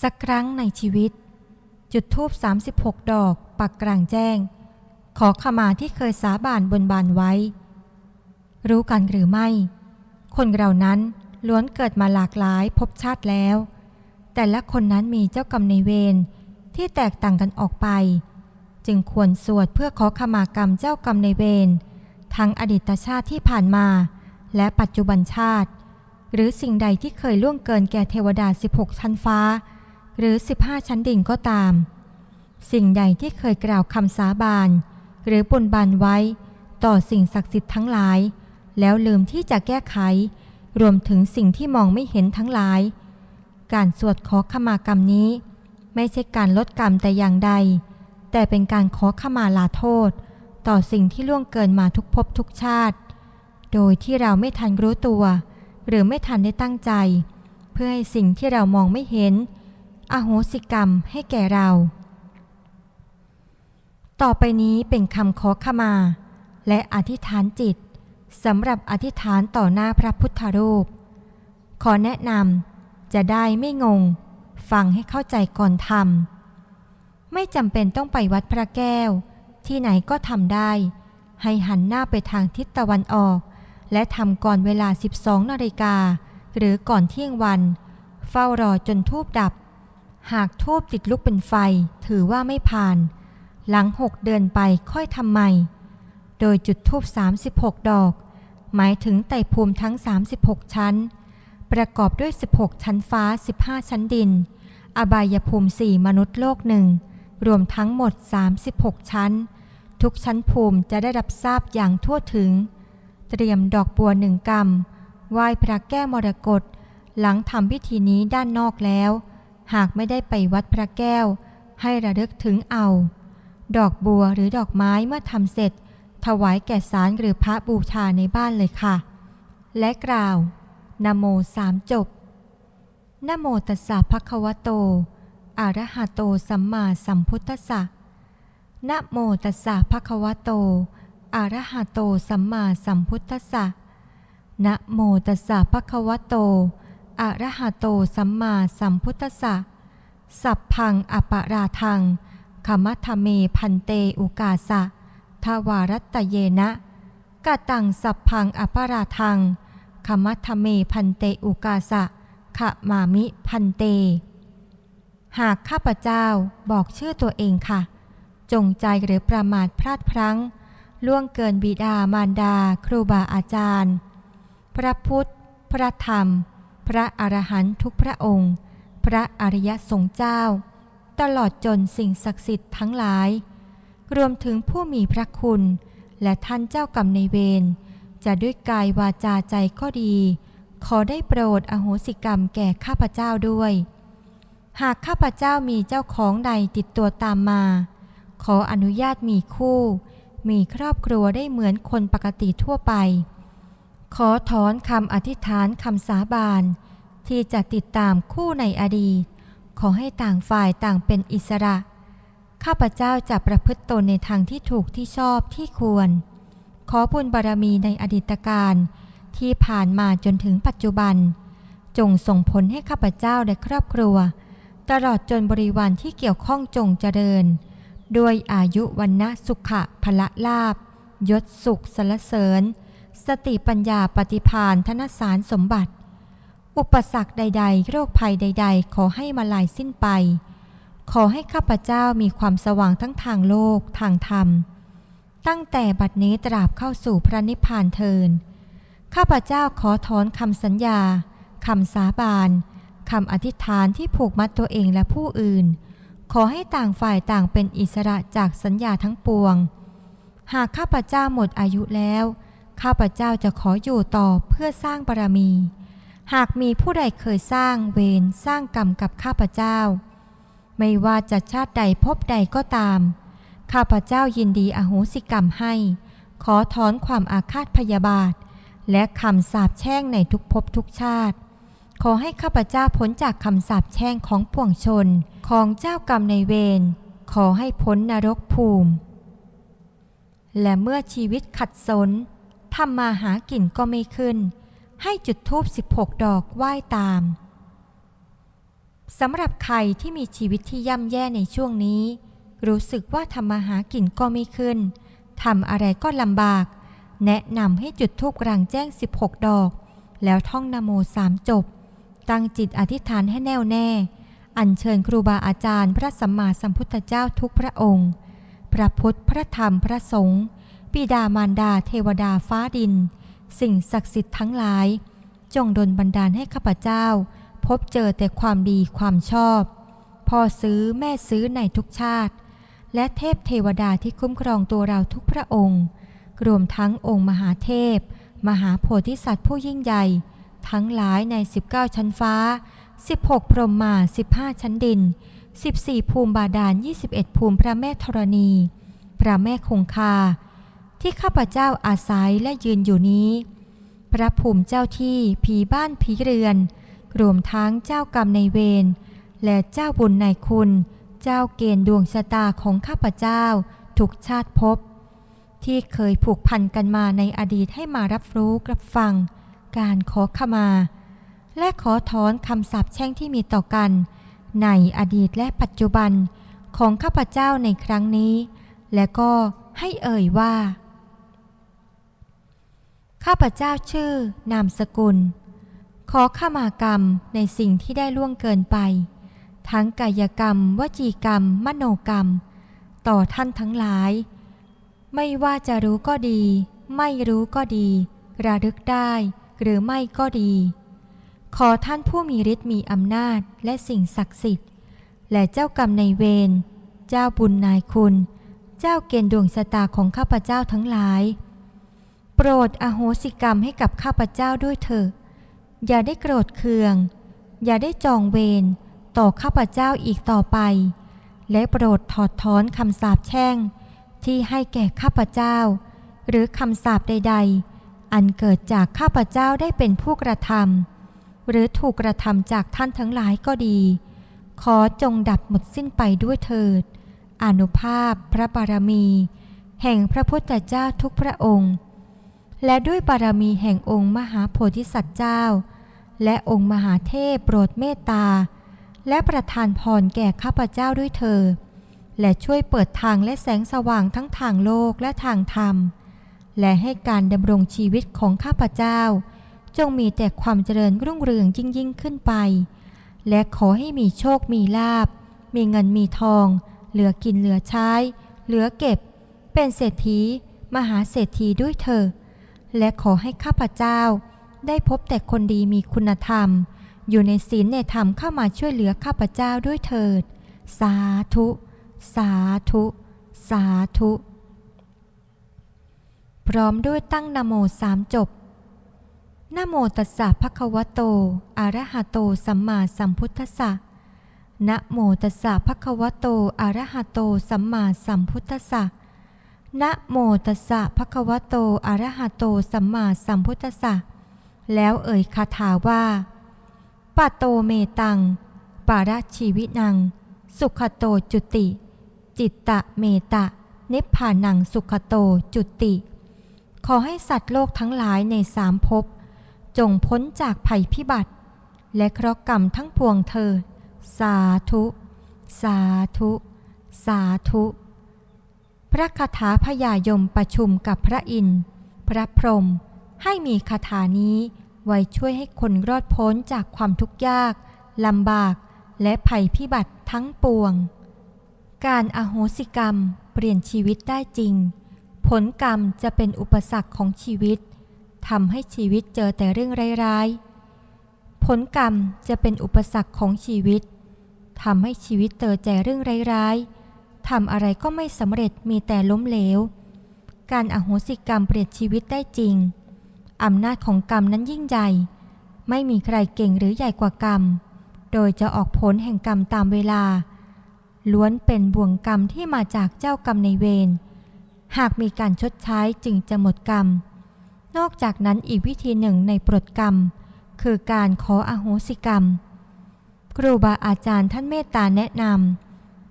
สักครั้งในชีวิต จุดทูบ36 ดอก ปักกลางแจ้ง ขอขมาที่เคยสาบานบนบานไว้ รู้กันหรือไม่ คนเรานั้นล้วนเกิดมาหลากหลายภพชาติแล้ว แต่ละคนนั้นมีเจ้ากรรมในเวรที่แตกต่างกันออกไป จึงควรสวดเพื่อขอขมากรรมเจ้ากรรมในเวรทั้งอดีตชาติที่ผ่านมา และปัจจุบันชาติ หรือสิ่งใดที่เคยล่วงเกินแก่เทวดา 16 ชั้นฟ้า หรือ 15 ชั้นดินก็ตาม สิ่งใดที่เคยกล่าวคำสาบาน หรือบนบานไว้ ต่อสิ่งศักดิ์สิทธิ์ทั้งหลาย แล้วลืมที่จะแก้ไข รวมถึงสิ่งที่มองไม่เห็นทั้งหลาย การสวดขอขมากรรมนี้ ไม่ใช่การลดกรรมแต่อย่างใด แต่เป็นการขอขมาลาโทษ ต่อสิ่งที่ล่วงเกินมาทุกภพทุกชาติ โดยที่เราไม่ทันรู้ตัว หรือไม่ทันได้ตั้งใจ เพื่อให้สิ่งที่เรามองไม่เห็น อโหสิกรรมให้แก่เรา ต่อไปนี้เป็นคำขอขมา และอธิษฐานจิตสำหรับอธิษฐานต่อหน้าพระพุทธรูป ขอแนะนำจะได้ไม่งง ฟังให้เข้าใจก่อนทำไม่จำเป็นต้องไปวัดพระแก้ว ที่ไหนก็ทำได้ ให้หันหน้าไปทางทิศตะวันออก และทำก่อนเวลา 12นาฬิกาหรือก่อนเที่ยงวัน เฝ้ารอจนทูบดับ หากทูบติดลุกเป็นไฟถือว่าไม่ผ่าน หลังหกเดือนไปค่อยทำใหม่ โดยจุดทูบ36 ดอก หมายถึงไต่ภูมิทั้ง 36 ชั้น ประกอบด้วย 16 ชั้นฟ้า 15 ชั้นดิน อบายภูมิ4มนุษย์โลกหนึ่งรวมทั้งหมด 36 ชั้น ทุกชั้นภูมิจะได้รับทราบอย่างทั่วถึง เตรียมดอกบัวหนึ่งกำไหว้พระแก้มรกตหลังทำพิธีนี้ด้านนอกแล้ว หากไม่ได้ไปวัดพระแก้ว ให้ระลึกถึงเอา ดอกบัวหรือดอกไม้เมื่อทำเสร็จ ถวายแก่สารหรือพระบูชาในบ้านเลยค่ะ และกล่าวนโมสามจบนโมตัสสะภะคะวะโตอะระหะโตสัมมาสัมพุทธัสสะนโมตัสสะภะคะวะโตอะระหะโตสัมมาสัมพุทธัสสะนะโมตัสสะภะคะวะโตอะ อระหะโตสัมมาสัมพุทธะสัพพังอปะราทังขมัทเมพันเตอุกาสะทวารัตตเยนะกะตังสัพพังอปะราทังขมัทเมพันเตอุกาสะขะมามิพันเต หากข้าพเจ้าบอกชื่อตัวเองค่ะ จงใจหรือประมาทพลาดพลั้ง ล่วงเกินบิดามารดา ครูบาอาจารย์ พระพุทธ พระธรรม พระอรหันตุกพระองค์ พระอริยสงฆ์เจ้า ตลอดจนสิ่งศักดิ์สิทธิ์ทั้งหลาย รวมถึงผู้มีพระคุณ และท่านเจ้ากรรมในเวรจะด้วยกายวาจาใจก็ดี ขอได้โปรดอโหสิกรรมแก่ข้าพเจ้าด้วย หากข้าพเจ้ามีเจ้าของใดติดตัวตามมา ขออนุญาตมีคู่ มีครอบครัวได้เหมือนคนปกติทั่วไป ขอถอนคำอธิษฐานคำสาบาน ที่จะติดตามคู่ในอดีต ขอให้ต่างฝ่ายต่างเป็นอิสระ ข้าพเจ้าจะประพฤติตนในทางที่ถูกที่ชอบที่ควร ขอบุญบารมีในอดีตการที่ผ่านมาจนถึงปัจจุบัน จงส่งผลให้ข้าพเจ้าและครอบครัว ตลอดจนบริวารที่เกี่ยวข้องจงเจริญ ด้วยอายุวันนะสุขะพละลาบยศสุขสรรเสริญ สติปัญญาปฏิพานธนสารสมบัติ อุปสรรคใด ๆ โรคภัยใด ๆ ขอให้มาลายสิ้นไป ขอให้ข้าพเจ้ามีความสว่างทั้งทางโลกทางธรรม ตั้งแต่บัดนี้ตราบเข้าสู่พระนิพพานเทินข้าพเจ้าขอถอนคำสัญญาคำสาบานคำอธิษฐานที่ผูกมัดตัวเองและผู้อื่น ขอให้ต่างฝ่ายต่างเป็นอิสระจากสัญญาทั้งปวง หากข้าพเจ้าหมดอายุแล้ว ข้าพเจ้าจะขออยู่ต่อเพื่อสร้างบารมี หากมีผู้ใดเคยสร้างเวรสร้างกรรมกับข้าพเจ้า ไม่ว่าจะชาติใดภพใดก็ตาม ข้าพเจ้ายินดีอโหสิกรรมให้ ขอถอนความอาฆาตพยาบาท และคำสาปแช่งในทุกภพทุกชาติ ขอให้ข้าพเจ้าพ้นจากคำสาปแช่งของปวงชนของเจ้ากรรมในเวรขอให้พ้นนรกภูมิ และเมื่อชีวิตขัดสน ทำมาหากินก็ไม่ขึ้น ให้จุดทูบ16 ดอกไหว้ตามสำหรับใครที่มีชีวิตที่ย่ำแย่ในช่วงนี้ รู้สึกว่าทำมาหากินก็ไม่ขึ้นทำอะไรก็ลำบาก แนะนำให้จุดธูปกลางแจ้ง 16 ดอก แล้วท่องนโมสามจบ ตั้งจิตอธิษฐานให้แน่วแน่ อัญเชิญครูบาอาจารย์ พระสัมมาสัมพุทธเจ้าทุกพระองค์ พระพุทธพระธรรมพระสงฆ์ ปิดามารดาเทวดาฟ้าดิน สิ่งศักดิ์สิทธิ์ทั้งหลาย จงดลบันดาลให้ข้าพเจ้า พบเจอแต่ความดีความชอบพ่อซื้อแม่ซื้อในทุกชาติ และเทพเทวดาที่คุ้มครองตัวเราทุกพระองค์ รวมทั้งองค์มหาเทพ มหาโพธิสัตว์ผู้ยิ่งใหญ่ ทั้งหลายใน 19 ชั้นฟ้า 16 พรหมมา 15 ชั้นดิน 14 ภูมิบาดาล 21 ภูมิพระแม่ธรณี พระแม่คงคา ที่ข้าพเจ้าอาศัยและยืนอยู่นี้ พระภูมิเจ้าที่ผีบ้านผีเรือน รวมทั้งเจ้ากรรมในเวรและเจ้าบุญในคุณ เจ้าเกณฑ์ดวงชะตาของข้าพเจ้าทุกชาติภพที่เคยผูกพันกันมาในอดีตให้มารับรู้รับฟัง การขอขมา และขอถอนคำสาปแช่งที่มีต่อกัน ในอดีตและปัจจุบันของข้าพเจ้าในครั้งนี้ และก็ให้เอ่ยว่า ข้าพเจ้าชื่อนามสกุล ขอขมากรรมในสิ่งที่ได้ล่วงเกินไป ทั้งกายกรรม วจีกรรม มโนกรรม ต่อท่านทั้งหลาย ไม่ว่าจะรู้ก็ดี ไม่รู้ก็ดี ระลึกได้ หรือไม่ก็ดี ขอท่านผู้มีฤทธิ์มีอำนาจและสิ่งศักดิ์สิทธิ์ และเจ้ากรรมในเวร เจ้าบุญนายคุณ เจ้าเกณฑ์ดวงชะตาของข้าพเจ้าทั้งหลาย โปรดอโหสิกรรมให้กับข้าพเจ้าด้วยเถิดอย่าได้โกรธเคือง อย่าได้จองเวรต่อข้าพเจ้าอีกต่อไป และโปรดถอดถอนคำสาปแช่ง ที่ให้แก่ข้าพเจ้า หรือคำสาปใด ๆ อันเกิดจากข้าพเจ้าได้เป็นผู้กระทำหรือถูกกระทำจากท่านทั้งหลายก็ดี ขอจงดับหมดสิ้นไปด้วยเถิด อนุภาพพระบารมี แห่งพระพุทธเจ้าทุกพระองค์ และด้วยบารมีแห่งองค์มหาโพธิสัตว์เจ้า และองค์มหาเทพโปรดเมตตา และประทานพรแก่ข้าพเจ้าด้วยเถิดและช่วยเปิดทางและแสงสว่างทั้งทางโลกและทางธรรม และให้การดำรงชีวิตของข้าพเจ้า จงมีแต่ความเจริญรุ่งเรืองยิ่งยิ่งขึ้นไป และขอให้มีโชคมีลาบ มีเงินมีทอง เหลือกินเหลือใช้ เหลือเก็บ เป็นเศรษฐี มหาเศรษฐีด้วยเถิด และขอให้ข้าพเจ้า ได้พบแต่คนดีมีคุณธรรม อยู่ในศีลในธรรมเข้ามาช่วยเหลือข้าพเจ้าด้วยเถิด สาธุ สาธุ สาธุ พร้อมด้วยตั้งนโมสามจบนโมตัสสะภะคะวะโต อะระหะโต สัมมาสัมพุทธัสสะนะโมตัสสะภะคะวะโต อะระหะโต สัมมาสัมพุทธัสสะ นะโมตัสสะภะคะวะโต อะระหะโต สัมมาสัมพุทธัสสะ แล้วเอ่ยคาถาว่าปะโตเมตัง ปาระชีวินัง สุขโตจุติ จิตตะเมตะ นิพพานังสุขโตจุติ ขอให้สัตว์โลกทั้งหลายในสามภพ จงพ้นจากภัยพิบัติ และเคราะห์กรรมทั้งปวงเธอ สาธุ สาธุ สาธุ พระคาถาพยายมประชุมกับพระอินทร์ พระพรหมให้มีคาถานี้ไว้ช่วยให้คนรอดพ้นจากความทุกข์ยากลำบาก และภัยพิบัติทั้งปวง การอโหสิกรรมเปลี่ยนชีวิตได้จริง ผลกรรมจะเป็นอุปสรรคของชีวิตทำให้ชีวิตเจอแต่เรื่องร้ายๆ ผลกรรมจะเป็นอุปสรรคของชีวิตทำให้ชีวิตเจอแต่เรื่องร้ายๆ ทำอะไรก็ไม่สำเร็จมีแต่ล้มเหลว การอโหสิกรรมเปลี่ยนชีวิตได้จริง อำนาจของกรรมนั้นยิ่งใหญ่ ไม่มีใครเก่งหรือใหญ่กว่ากรรม โดยจะออกผลแห่งกรรมตามเวลา ล้วนเป็นบ่วงกรรมที่มาจากเจ้ากรรมในเวร หากมีการชดใช้จึงจะหมดกรรม นอกจากนั้นอีกวิธีหนึ่งในปลดกรรม คือการขออโหสิกรรม ครูบาอาจารย์ท่านเมตตาแนะนำ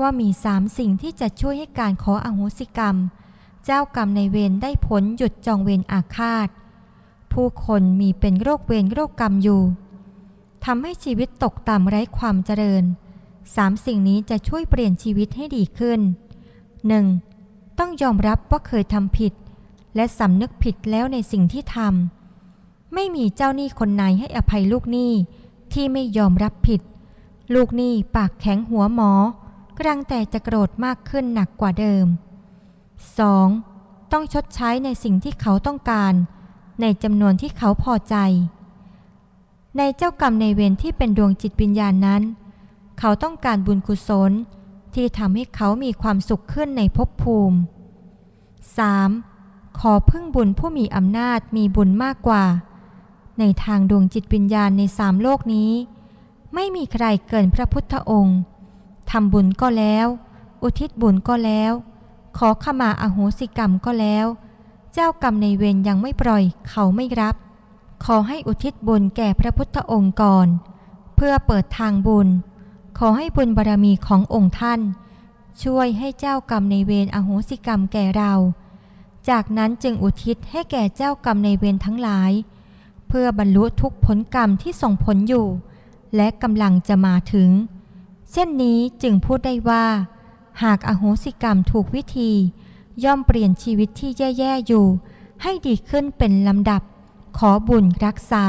ว่ามีสามสิ่งที่จะช่วยให้การขออโหสิกรรม เจ้ากรรมในเวรได้ผลหยุดจองเวรอาฆาต ผู้คนมีเป็นโรคเวรโรคกรรมอยู่ทำให้ชีวิตตกต่ำไร้ความเจริญสามสิ่งนี้จะช่วยเปลี่ยนชีวิตให้ดีขึ้น 1. ต้องยอมรับว่าเคยทำผิด และสำนึกผิดแล้วในสิ่งที่ทำไม่มีเจ้าหนี้คนไหนให้อภัยลูกหนี้ที่ไม่ยอมรับผิด ลูกหนี้ปากแข็งหัวหมอ กรังแต่จะโกรธมากขึ้นหนักกว่าเดิม 2. ต้องชดใช้ในสิ่งที่เขาต้องการ ในจำนวนที่เขาพอใจ ในเจ้ากรรมในเวรที่เป็นดวงจิตวิญญาณนั้น เขาต้องการบุญกุศลที่ทำให้เขามีความสุขขึ้นในภพภูมิ 3. ขอพึ่งบุญผู้มีอำนาจมีบุญมากกว่า ในทางดวงจิตวิญญาณในสามโลกนี้ ไม่มีใครเกินพระพุทธองค์ ทำบุญก็แล้ว อุทิศบุญก็แล้ว ขอขมาอโหสิกรรมก็แล้ว เจ้ากรรมในเวรยังไม่ปล่อยเขาไม่รับ ขอให้อุทิศบุญแก่พระพุทธองค์ก่อน เพื่อเปิดทางบุญ ขอให้บุญบารรมีขององค์ท่าน ช่วยให้เจ้ากรรมในเวรอโหสิกรรมแก่เรา จากนั้นจึงอุทิศให้แก่เจ้ากรรมในเวรทั้งหลาย เพื่อบรรลุทุกผลกรรมที่ส่งผลอยู่ และกำลังจะมาถึง เช่นนี้จึงพูดได้ว่า หากอโหสิกรรมถูกวิธี ย่อมเปลี่ยนชีวิตที่แย่ ๆ อยู่ ให้ดีขึ้นเป็นลำดับ ขอบุญรักษา